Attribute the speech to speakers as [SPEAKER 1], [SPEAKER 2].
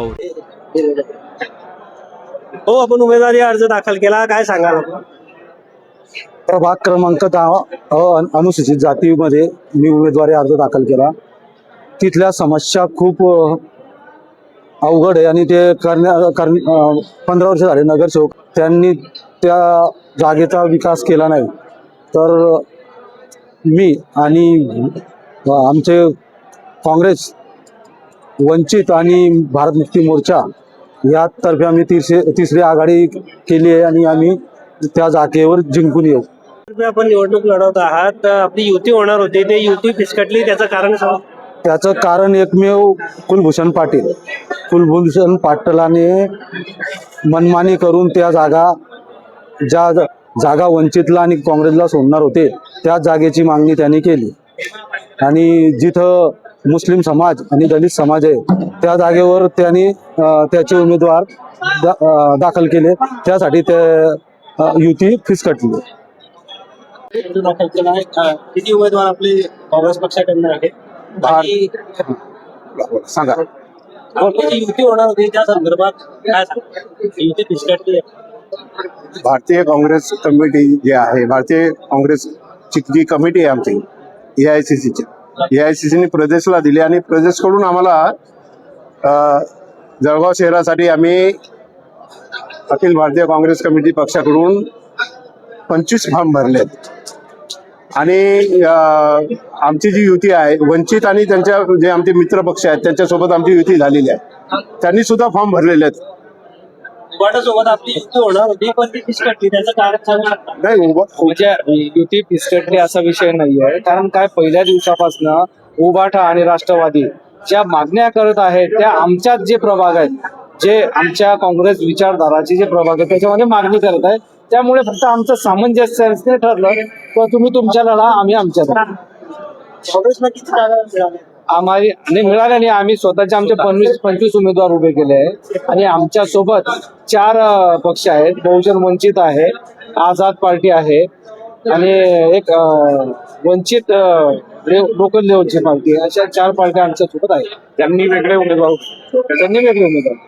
[SPEAKER 1] राऊत
[SPEAKER 2] हो आपण उमेदवारी अर्ज दाखल केला. काय सांगाल आपण?
[SPEAKER 3] प्रभाग क्रमांक दहा अ अनुसूचित जातीमध्ये मी उमेदवारी अर्ज दाखल केला. तिथल्या समस्या खूप अ, अवघड आहे आणि ते करण्या कर पंधरा वर्ष झाले नगरसेवक. त्यांनी त्या जागेचा विकास केला नाही. तर मी आणि आमचे काँग्रेस वंचित आणि भारत मुक्ती मोर्चा यातर्फे आम्ही तिसरी तिसरी आघाडी केली आहे आणि आम्ही त्या जागेवर जिंकून येऊ.
[SPEAKER 2] आपण निवडणूक लढवत आहात. आपली युती होणार होती. ते युती फिसकटली. त्याचं कारण
[SPEAKER 3] त्याचं कारण एकमेव कुलभूषण पाटील. कुलभूषण पाटलाने मनमानी करून त्या जागा ज्या ज- जागा वंचितला आणि काँग्रेसला सोडणार होते त्या जागेची मागणी त्यांनी केली. आणि जिथं मुस्लिम समाज आणि दलित समाज आहे त्या जागेवर त्यांनी त्याचे उमेदवार दा, दाखल केले. त्यासाठी ते युती फिसकटली
[SPEAKER 2] किती उमेदवार आपले काँग्रेस पक्षाकडनं
[SPEAKER 3] सांगा.
[SPEAKER 2] युती होणार होती त्या संदर्भात काय सांगा? युती फिसकटली आहे.
[SPEAKER 4] भारतीय काँग्रेस कमिटी जी आहे भारतीय काँग्रेसची जी कमिटी आहे आमची ए आय सी सीची ए आय सी प्रदेशला दिली आणि प्रदेशकडून आम्हाला जळगाव शहरासाठी आम्ही अखिल भारतीय काँग्रेस कमिटी पक्षाकडून पंचवीस फॉर्म भरलेत. आणि आमची जी युती आहे वंचित आणि त्यांच्या जे आमचे मित्र पक्ष आहेत त्यांच्यासोबत आमची युती झालेली आहे. त्यांनी सुद्धा फॉर्म भरलेले आहेत.
[SPEAKER 2] सोबत आपली युती होणार होती पण ती फिसकटली त्याचं कारण सांगू
[SPEAKER 4] नाही उभं-
[SPEAKER 5] म्हणजे युती फिसकटली असा विषय नाहीये. कारण काय पहिल्या दिवसापासून उबाठा आणि राष्ट्रवादी ज्या मागण्या करत आहेत त्या आमच्याच जे प्रभाग आहेत जे आमच्या काँग्रेस विचारधाराचे जे प्रभाग आहेत त्याच्यामध्ये मागणी करत आहेत. त्यामुळे फक्त आमचं सामंजस्य ठरलं तर तुम्ही तुमच्या लढा आम्ही आमच्या लढा
[SPEAKER 2] काँग्रेसला किती जागा मिळाल्या?
[SPEAKER 5] आम्हाला आणि मिळाल्या नाही. आम्ही स्वतःचे आमचे पंचवीस पंचवीस उमेदवार उभे केले आहेत. आणि आमच्यासोबत चार पक्ष आहेत. बहुजन वंचित आहे आझाद पार्टी आहे आणि एक वंचित लोकल लेवलची पार्टी. अशा चार पार्ट्या आमच्यासोबत आहेत. त्यांनी वेगळे उमेदवार त्यांनी वेगळे उमेदवार.